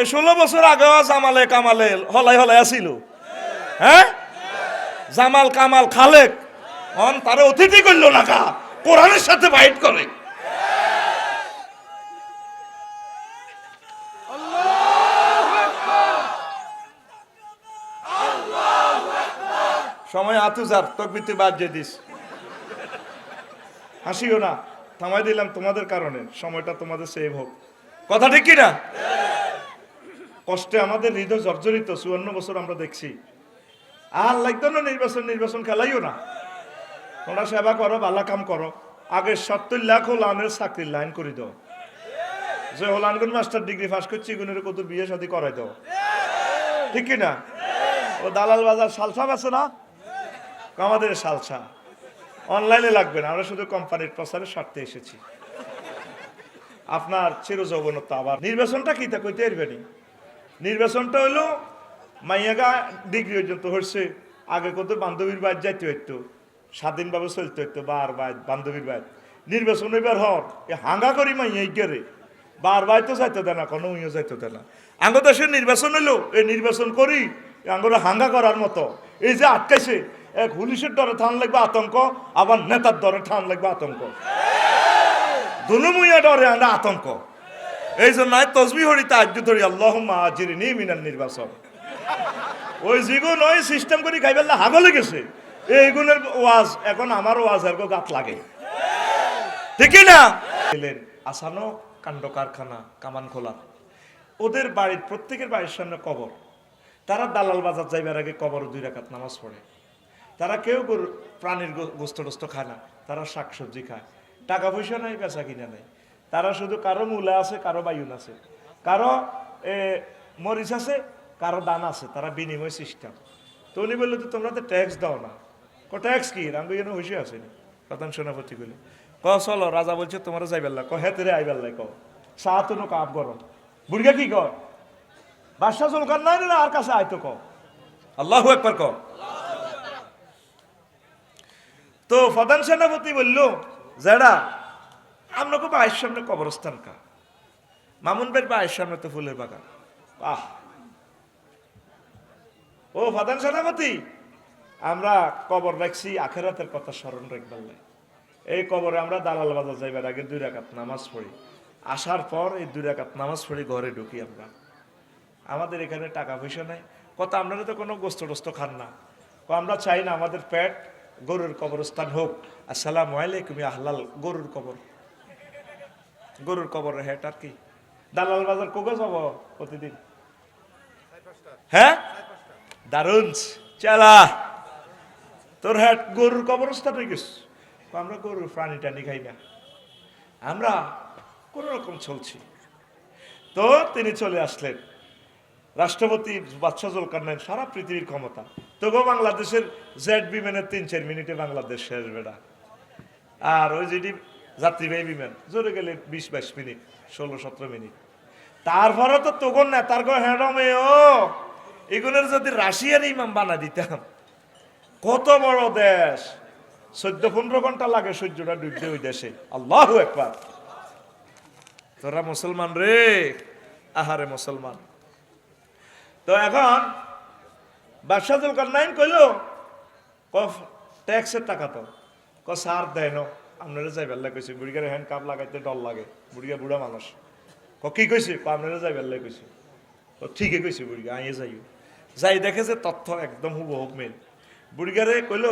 এই ষোলো বছর আগেও জামালে কামালে হলাই হলাই আসিল হ্যাঁ জামাল কামাল খালেক। অন তারে অতিথি করল না কা কোরআনের সাথে ফাইট করে। সময় আতুজার তকবিতে বাদ দিয়ে দিস। হাসিও না। থামাই দিলাম তোমাদের কারণে। সময়টা তোমাদের সেভ হোক। কথা ঠিক কি না? কষ্টে আমাদের হৃদয় জর্জরিত, চুয়ান্ন বছর আমরা দেখছি। আর লাগতো না নির্বাচন নির্বাচন খেলাইও না। তোমরা সেবা করো বালা কাম করো। আগে সত্তর লাখ হোলানের চাকরির লাইন করে দাও। যে হোলানগুন মাস্টার ডিগ্রি পাস করছি, গুণের কত বিয়ে শাদী করাই দাও। ঠিক কি না ও দালাল বাজার সালসা আছে না? আমাদের সালসা। অনলাইনে লাগবে না, আমরা শুধু কোম্পানির প্রচারের স্বার্থে এসেছি। আপনার চির যৌবনত্ব আবার। নির্বাচনটা কি তা কইতে পারবেনি নির্বাচনটা হলো মাইয়াগা ডিগ্রি পর্যন্ত হচ্ছে আগে কত বান্ধবীর বাইর যাইতে হইতো, স্বাধীনভাবে চলতে হইতো, বার বাইর বান্ধবীর বাইর নির্বাচন এবার হর, এ হাঙ্গা করি মাইয়া গেরে। বার বাই তো যাইতে দেয় না কোনো উইও যাইতে দেয় না আঙ্গ দেশের নির্বাচন হইল এই নির্বাচন করি আঙ্গরে হাঙ্গা করার মতো। এই যে আটকাইছে, এক পুলিশের ডরে ঠান লাগবে আতঙ্ক, আবার নেতার ডরে ঠান লাগবে আতঙ্ক। দুনুমুইয়া ডরে আমরা আতঙ্ক। এই জন্য তসবি হরি তাজ্জু ধরি আল্লাহ আজিরিনি মিনার নির্বাচন ওই যেগুন ওই সিস্টেম করে না হাগলে গেছে। এই গুণের ওয়াজ, এখন আমার ওয়াজ আর গাত লাগে। ঠিকই না? আসানো কাণ্ড কারখানা, কামান খোলা। ওদের বাড়ির প্রত্যেকের বাড়ির সামনে কবর। তারা দালাল বাজার যাইবার আগে কবর দুই রাকাত নামাজ পড়ে। তারা কেউ প্রাণীর গোস্ত টোস্ত খায় না। তারা শাকসবজি খায়। টাকা পয়সা নাই, বেচা কিনা নাই। তারা শুধু কারও মূলা আছে, কারও বায়ুন আছে। কারও মরিচ আছে, কারও দান আছে, তারা বিনিময় সিস্টেম। তো উনি বলল তো তোমরা তো ট্যাক্স দাও না। ক ট্যাক্স কি? রামগো যেন হইসে আসেনি প্রধান সেনাপতি বলে ক, চলো, রাজা বলছে তোমরা যাইবেল্লা ক হেতেরে আইবেল্লাই ক তো কাপ গরম। বুড়িয়া কি কর বাদশাহ চলকার নাই না আর কাছে আয়তো ক। আল্লাহু একবার ক। তো প্রধান সেনাপতি বলল বলল যারা আপনাকে বাড়ির সামনে কবরস্থান কা মামুন ভাইয়ের বাড়ির সামনে তো ফুলের বাগান। আহ ও প্রধান সেনাপতি, আমরা কবর রাখছি, আখেরাতের কথা স্মরণ রাখবার। এই কবরে আমরা দালাল বাজার যাইবার আগে দুই রাকাত নামাজ পড়ি। আসার পর এই দুই রাকাত নামাজ পড়ি, ঘরে ঢুকি আমরা। আমাদের এখানে টাকা পয়সা নাই। কত আপনারা তো কোনো গোস্ত টোস্ত খান না। আমরা চাই না আমাদের পেট গরুর কবরস্থান হোক। আসসালাম আলাইকুম আহলাল গরুর কবর। গরুর কবর হেট আর কি? দালাল বাজার কোকে যাব প্রতিদিন? হ্যাঁ দারুণ চালা। তোর হ্যাট গরুর কবরস্থান হয়ে গেছ আমরা গরুর প্রাণী টানি খাই না। আমরা কোন রকম চলছি। তো তিনি চলে আসলেন। রাষ্ট্রপতি বাচ্চা বাদশাহ জুলকারনাইন, সারা পৃথিবীর ক্ষমতা। তবুও বাংলাদেশের জেড বিমানের তিন, চার মিনিটে বাংলাদেশ শেষ বেড়া। আর ওই যেটি যাত্রীবাহী বিমান জোরে গেলে বিশ বাইশ মিনিট, ষোলো সতেরো মিনিট। তারপরে তো তখন না, তার হ্যাডমে ও, এগুলোর যদি রাশিয়ার ইমাম বানা দিতাম, কত বড় দেশ। চোদ্দ পনেরো ঘণ্টা লাগে সূর্যটা ডুবতে ওই দেশে। আল্লাহ একবার। তোরা মুসলমান রে? আহারে মুসলমান। তো এখন বাদশাহুল কান্নাইন কইল ক ট্যাক্সের টাকা তো। ক সার দেয় ন আপনারা যাই বেল্লা কইছে, বুড়িগারে হ্যান্ড কাপ লাগাইতে ডল লাগে, বুড়িগা বুড়া মানুষ। ক, কি কইছে? আপনারা যাই বেল্লা কইছে। ও ঠিকই কইছে বুড়িগা, আইয়ে যাইও। যাই দেখে যে তথ্য একদম হুবহুব মিল বুড়িগারে কইল